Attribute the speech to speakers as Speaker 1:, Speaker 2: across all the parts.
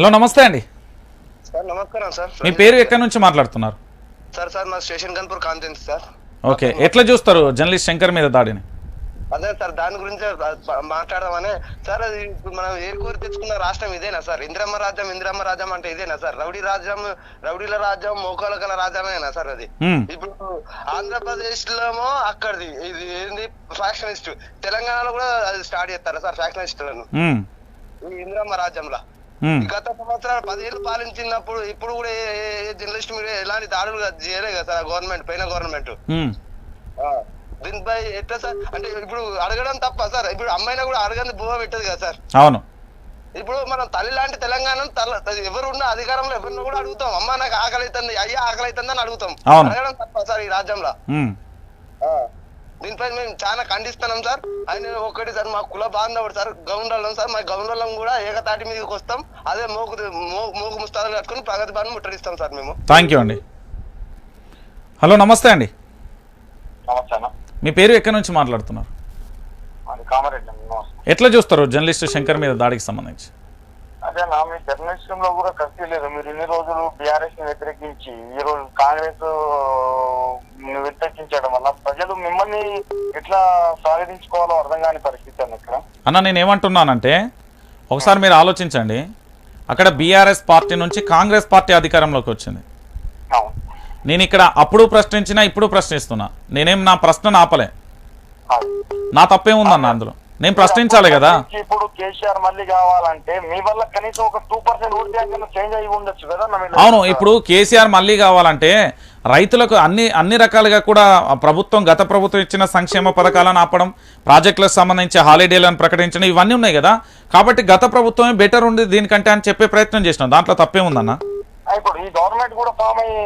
Speaker 1: Hello నమస్తే అండి.
Speaker 2: Sir నమస్కారం సార్.
Speaker 1: మీ పేరు ఎక్కడి నుంచి మాట్లాడుతున్నారు?
Speaker 2: సార్ సార్ మా స్టేషన్ కన్పూర్ కాంతెన్స్ సార్.
Speaker 1: ఓకే ఎట్లా చూస్తారు జర్నలిస్ట్ శంకర్ మీద దాడిని?
Speaker 2: అదే సార్ దాని గురించి మాట్లాడదామని. సార్ అది మనం ఏరుకోరి తెచ్చుకున్న రాష్ట్రం ఇదేనా సార్? ఇంద్రమ్మ రాజ్యం ఇంద్రమ్మ రాజ్యం అంటే ఇదేనా సార్? రౌడీ రాజ్యం రౌడీల రాజ్యం మోకాలకల రాజ్యమేనా సార్ అది. ఇప్పుడు ఆంధ్రప్రదేశ్ లోమో అక్కడిది ఇది ఏంది? ఫ్యాక్షనిస్ట్. తెలంగాణలో కూడా అది స్టార్ట్ చేస్తారా సార్ ఫ్యాక్షనిస్టులను? ఈ ఇంద్రమ్మ రాజ్యంలో. గత సంవత్సరాలు పదేళ్ళు పాలించినప్పుడు ఇప్పుడు కూడా జర్నలిస్ట్ మీద ఎలాంటి దాడులు చేయలేదు కదా సార్ గవర్నమెంట్ పైన గవర్నమెంట్. దీనిపై ఎట్లా సార్ అంటే ఇప్పుడు అడగడం తప్ప సార్ ఇప్పుడు అమ్మాయినా కూడా అడగని బువ్వ పెట్టదు కదా సార్.
Speaker 1: అవును.
Speaker 2: ఇప్పుడు మనం తల్లి లాంటి తెలంగాణ తల ఎవరు ఉన్న అధికారంలో ఎవరిని కూడా అడుగుతాం. అమ్మ నాకు ఆకలి అవుతుంది అయ్యా ఆకలి అవుతుంది అని అడుగుతాం. అడగడం తప్ప సార్ ఈ రాజ్యంలో. దీనిపై మేము చాలా ఖండిస్తున్నాం సార్. ఆయన ఒకటి సార్ మా కుల బాంధవుడు సార్ గౌండలం సార్ మా గౌండలం కూడా ఏకతాటి మీదకి వస్తాం. అదే మోకు మో- మోకు ముస్తాదులు కట్టుకుని ప్రగతి బాను ముట్టడిస్తాం సార్ మేము.
Speaker 1: థ్యాంక్ యూ అండి. హలో నమస్తే అండి. మీ పేరు ఎక్కడి నుంచి మాట్లాడుతున్నారు?
Speaker 3: అది
Speaker 1: ఎట్లా చూస్తారు జర్నలిస్ట్ శంకర్ మీద దాడికి సంబంధించి?
Speaker 3: అదే నా మీ జర్నలిజం లో కూడా కత్తి లేదు. మీరు ఇన్ని రోజులు బీఆర్ఎస్ని వ్యతిరేకించి ఈ రోజు కాంగ్రెస్ వ్యతిరేకించడం వల్ల ప్రజలు మిమ్మల్ని ఎట్లా స్వాగతించుకోవాలో అర్థం కాని పరిస్థితి అన్న ఇక్కడ.
Speaker 1: అన్న నేను ఏమంటున్నానంటే ఒకసారి మీరు ఆలోచించండి. అక్కడ బీఆర్ఎస్ పార్టీ నుంచి కాంగ్రెస్ పార్టీ అధికారంలోకి వచ్చింది. నేను ఇక్కడ అప్పుడు ప్రశ్నించినా ఇప్పుడు ప్రశ్నిస్తున్నా. నేనేం నా ప్రశ్న ఆపలే. నా తప్పేముందన్న అందులో? నేను ప్రశ్నించాలి కదా.
Speaker 3: ఇప్పుడు కేసీఆర్ మళ్ళీ కావాలంటే మీ వల్ల కనీసం ఒక టూ పర్సెంట్ చేంజ్ అయ్యి ఉండొచ్చు కదా?
Speaker 1: అవును ఇప్పుడు కేసీఆర్ మళ్ళీ కావాలంటే రైతులకు అన్ని అన్ని రకాలుగా కూడా ప్రభుత్వం గత ప్రభుత్వం ఇచ్చిన సంక్షేమ పథకాలను ఆపడం ప్రాజెక్టులకు సంబంధించి హాలిడేలను ప్రకటించడం ఇవన్నీ ఉన్నాయి కదా. కాబట్టి గత ప్రభుత్వమే బెటర్ ఉంది దీనికంటే అని చెప్పే ప్రయత్నం చేసినాం. దాంట్లో తప్పేముందన్న?
Speaker 3: ఆ, ఇప్పుడు ఈ గవర్నమెంట్ కూడా ఫామ్ అయ్యి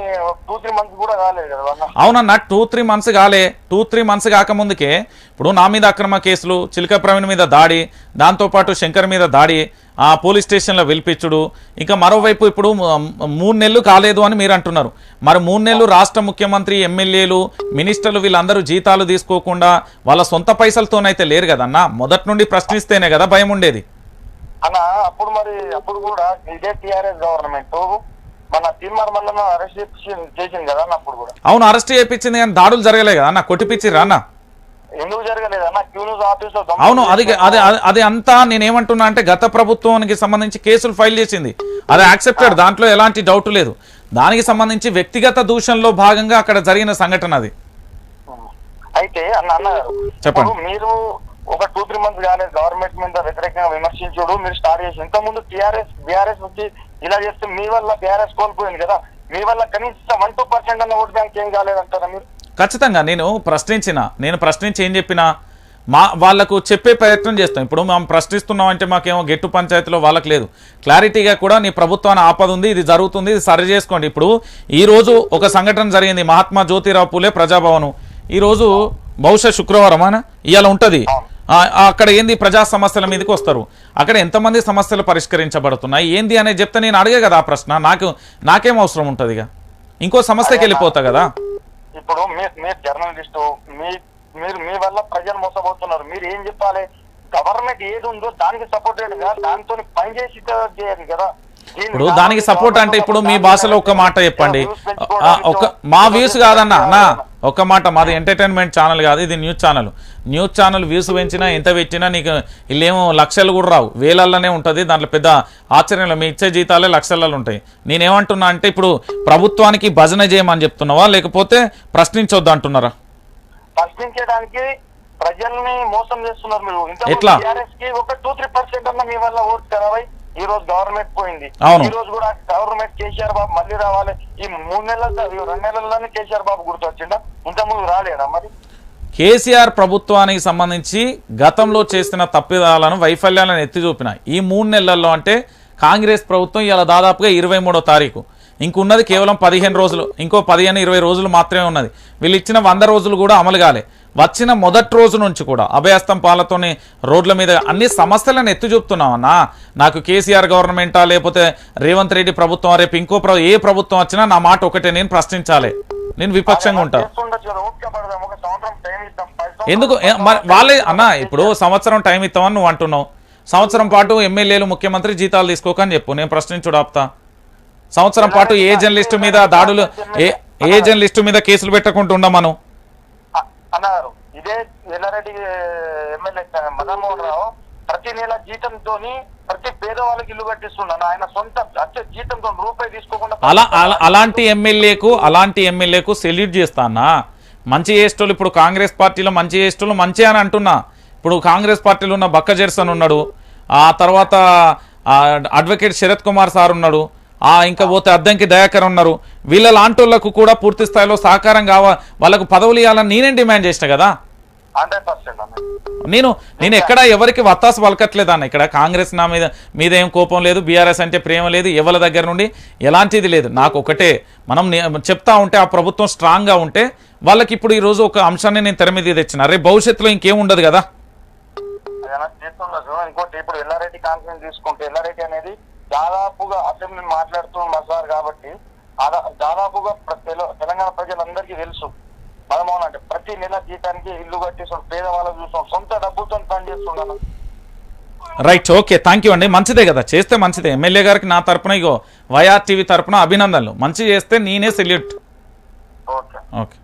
Speaker 3: టూ త్రీ మంత్స్ కూడా కాలేదు కదా
Speaker 1: అవునన్న టూ త్రీ మంత్స్ కాలే. టూ త్రీ మంత్స్ కాకముందుకే ఇప్పుడు నా మీద అక్రమ కేసులు చిలక ప్రవీణ్ మీద దాడి దాంతోపాటు శంకర్ మీద దాడి ఆ పోలీస్ స్టేషన్లో పిలిపించుడు ఇంకా మరోవైపు ఇప్పుడు మూడు నెలలు కాలేదు అని మీరు అంటున్నారు. మరి మూడు నెలలు రాష్ట్ర ముఖ్యమంత్రి ఎమ్మెల్యేలు మినిస్టర్లు వీళ్ళందరూ జీతాలు తీసుకోకుండా వాళ్ళ సొంత పైసలతోనైతే లేరు కదన్న. మొదటి నుండి ప్రశ్నిస్తేనే కదా భయం ఉండేది.
Speaker 3: అన్న అప్పుడు మరి అప్పుడు కూడా ఇదే టిఆర్ఎస్ గవర్నమెంట్ మన తీర్మార్ మల్లన్న అరెస్ట్ చేసింది కదా అన్న అప్పుడు కూడా.
Speaker 1: అవును అరెస్ట్ చేయించింది కానీ దాడులు జరగలే కదా అన్న అన్న?
Speaker 3: ఎందుకు జరగలేదు అన్న? ఆఫీస్
Speaker 1: అవును అది అది అది- అంతా నేనేమంటున్నా అంటే గత ప్రభుత్వానికి సంబంధించి కేసులు ఫైల్ చేసింది. అది యాక్సెప్టెడ్ దాంట్లో ఎలాంటి డౌట్ లేదు. దానికి సంబంధించి వ్యక్తిగత దూషణలో భాగంగా అక్కడ జరిగిన సంఘటన అది.
Speaker 3: అయితే అన్న అన్నగారు
Speaker 1: చెప్పండి.
Speaker 3: మీరు ఒక టూ త్రీ మంత్స్ కాలేదు. గవర్నమెంట్ మీద వ్యతిరేకంగా విమర్శించుడు. మీరు స్టార్ట్ చేసి ఇంత ముందు టిఆర్ఎస్ బీఆర్ఎస్ వచ్చి ఇలా చేస్తే మీ వల్ల బీఆర్ఎస్ కోల్పోయింది కదా. మీ వల్ల కనీసం వన్ టూ పర్సెంట్ అన్న ఓట్ బ్యాంక్ ఏం కాలేదంటారా మీరు?
Speaker 1: ఖచ్చితంగా నేను ప్రశ్నించిన నేను ప్రశ్నించి ఏం చెప్పినా మా వాళ్ళకు చెప్పే ప్రయత్నం చేస్తాం. ఇప్పుడు మేము ప్రశ్నిస్తున్నాం అంటే మాకేమో గెట్టు పంచాయతీలో వాళ్ళకి లేదు. క్లారిటీగా కూడా నీ ప్రభుత్వాన్ని ఆపద ఉంది ఇది జరుగుతుంది ఇది సరి చేసుకోండి. ఇప్పుడు ఈ రోజు ఒక సంఘటన జరిగింది. మహాత్మా జ్యోతిరావు పూలే ప్రజాభవనం. ఈ రోజు బహుశా శుక్రవారం అనా ఇవాళ ఉంటుంది. అక్కడ ఏంది ప్రజా సమస్యల మీదకి వస్తారు. అక్కడ ఎంతమంది సమస్యలు పరిష్కరించబడుతున్నాయి? ఏంది అనేది చెప్తే నేను అడిగే కదా ఆ ప్రశ్న. నాకు నాకేం అవసరం ఉంటుంది ఇక సమస్యకి వెళ్ళిపోతా కదా?
Speaker 3: ఇప్పుడు మీరు జర్నలిస్టు మీ మీరు మీ వల్ల ప్రజలు మోసపోతున్నారు. మీరు ఏం చెప్పాలి? గవర్నమెంట్ ఏది ఉందో దానికి సపోర్టెడ్గా దాంతో పని చేసి చేయాలి కదా.
Speaker 1: ఇప్పుడు దానికి సపోర్ట్ అంటే ఇప్పుడు మీ భాషలో ఒక మాట చెప్పండి. ఒక మా వ్యూస్ కాదన్న అన్న ఒక్క మాట మాది ఎంటర్టైన్మెంట్ ఛానల్ కాదు ఇది news channel news channel views పెంచినా ఎంత పెట్టినా నీకు వీళ్ళేమో లక్షలు కూడా రావు. వేలల్లోనే ఉంటుంది దాంట్లో పెద్ద ఆశ్చర్యంలో మీ ఇచ్చే జీతాలే లక్షలలో ఉంటాయి. నేనేమంటున్నా అంటే ఇప్పుడు ప్రభుత్వానికి భజన చేయమని చెప్తున్నావా? లేకపోతే ప్రశ్నించొద్దు అంటున్నారా?
Speaker 3: ప్రశ్నించడానికి ప్రజల్ని మోసం చేస్తున్నారు మీరు.
Speaker 1: ఎట్లా?
Speaker 3: ఒక టూ త్రీ పర్సెంట్ అన్న మీ వల్ల ఓట్ ఖరాబై ఈ రోజు గవర్నమెంట్ పోయింది. ఈ రోజు కూడా గవర్నమెంట్ కేసీఆర్ బాబు మళ్ళీ రావాలి. ఈ మూడు నెలల రెండు నెలల్లోనే కేసీఆర్ బాబు గుర్తొచ్చిందా ఇంత ముందు రాలేడా మరి?
Speaker 1: కేసీఆర్ ప్రభుత్వానికి సంబంధించి గతంలో చేసిన తప్పిదాలను వైఫల్యాలను ఎత్తి చూపిన ఈ మూడు నెలల్లో అంటే కాంగ్రెస్ ప్రభుత్వం ఇలా దాదాపుగా ఇరవై మూడో తారీఖు. ఇంకున్నది కేవలం పదిహేను రోజులు ఇంకో పదిహేను ఇరవై రోజులు మాత్రమే ఉన్నది. వీళ్ళు ఇచ్చిన వంద రోజులు కూడా అమలు కాలే. వచ్చిన మొదటి రోజు నుంచి కూడా అభయస్తం పాలతోని రోడ్ల మీద అన్ని సమస్యలను ఎత్తి చూపుతున్నామన్నా నాకు కేసీఆర్ గవర్నమెంటా? లేకపోతే రేవంత్ రెడ్డి ప్రభుత్వం? రేపు ఇంకో ఏ ప్రభుత్వం వచ్చినా నా మాట ఒకటే నేను ప్రశ్నించాలి. నేను విపక్షంగా ఉంటా. ఎందుకు? వాళ్ళే అన్న ఇప్పుడు సంవత్సరం టైం ఇస్తామని నువ్వు అంటున్నావు. సంవత్సరం పాటు ఎమ్మెల్యేలు ముఖ్యమంత్రి జీతాలు తీసుకోకని చెప్పు. నేను ప్రశ్నించుడు ఆపుతా సంవత్సరం పాటు ఏ జర్నలిస్టు మీద దాడులు ఏ ఏ జర్నలిస్టు మీద కేసులు పెట్టకుండా ఉండమను?
Speaker 3: ఇదే ఎల్లారెడ్డి ఎమ్మెల్యే మదన్మోహన్ రావు ప్రతి నెల జీతంతోని ప్రతి పేదవాళ్ళకి ఇల్లు కట్టిస్తున్నాను ఆయన సొంత వచ్చే జీతంతో రూపాయి తీసుకోకుండా
Speaker 1: అలా అలా- అలాంటి ఎమ్మెల్యేకు అలాంటి ఎమ్మెల్యేకు సెల్యూట్ చేస్తానా? మంచి చేసేటోళ్ళు ఇప్పుడు కాంగ్రెస్ పార్టీలో మంచి చేసేటోళ్ళు మంచి అని అంటున్నా. ఇప్పుడు కాంగ్రెస్ పార్టీలో ఉన్న బక్క జెర్సన్ ఉన్నాడు. ఆ తర్వాత అడ్వకేట్ శరత్ కుమార్ సార్ ఉన్నాడు. ఆ ఇంకా పోతే అద్దంకి దయాకర్ ఉన్నారు. వీళ్ళ లాంటోళ్ళకు కూడా పూర్తి స్థాయిలో సహకారం కావా వాళ్ళకు పదవులు ఇవ్వాలని నేనే డిమాండ్ చేసిన కదా? నేను నేను ఎక్కడ ఎవరికి వత్తాసు పలకట్లేదు అన్న. ఇక్కడ కాంగ్రెస్ నా మీద మీద ఏం కోపం లేదు బీఆర్ఎస్ అంటే ప్రేమ లేదు ఎవరి దగ్గర నుండి ఎలాంటిది లేదు. నాకు ఒకటే మనం చెప్తా ఉంటే ఆ ప్రభుత్వం స్ట్రాంగ్గా ఉంటే వాళ్ళకి ఇప్పుడు ఈ రోజు ఒక అంశాన్ని నేను తెర మీద తెచ్చిన. రేపు భవిష్యత్తులో ఇంకేం ఉండదు కదా
Speaker 3: ఇంకోటి ఇప్పుడు ఎల్లారెడ్డి కాన్ఫరెన్స్ తీసుకుంటే ఎల్లారెడ్డి అనేది దాదాపుగా అసెంబ్లీ మాట్లాడుతున్న సార్ కాబట్టి దాదాపుగా తెలంగాణ ప్రజలందరికీ తెలుసు. మదమోహన్ అంటే ప్రతి నెల జీతానికి ఇల్లు కట్టేసాం పేదవాళ్ళకు చూసాం సొంత డబ్బులతో పని చేస్తున్నాను
Speaker 1: రైట్ ఓకే థ్యాంక్ యూ అండి. మంచిదే కదా. చేస్తే మంచిదే. ఎమ్మెల్యే గారికి నా తరపున ఇగో వైఆర్ టీవీ తరపున అభినందనలు. మంచి చేస్తే నేనే సెల్యూట్
Speaker 3: ఓకే
Speaker 1: ఓకే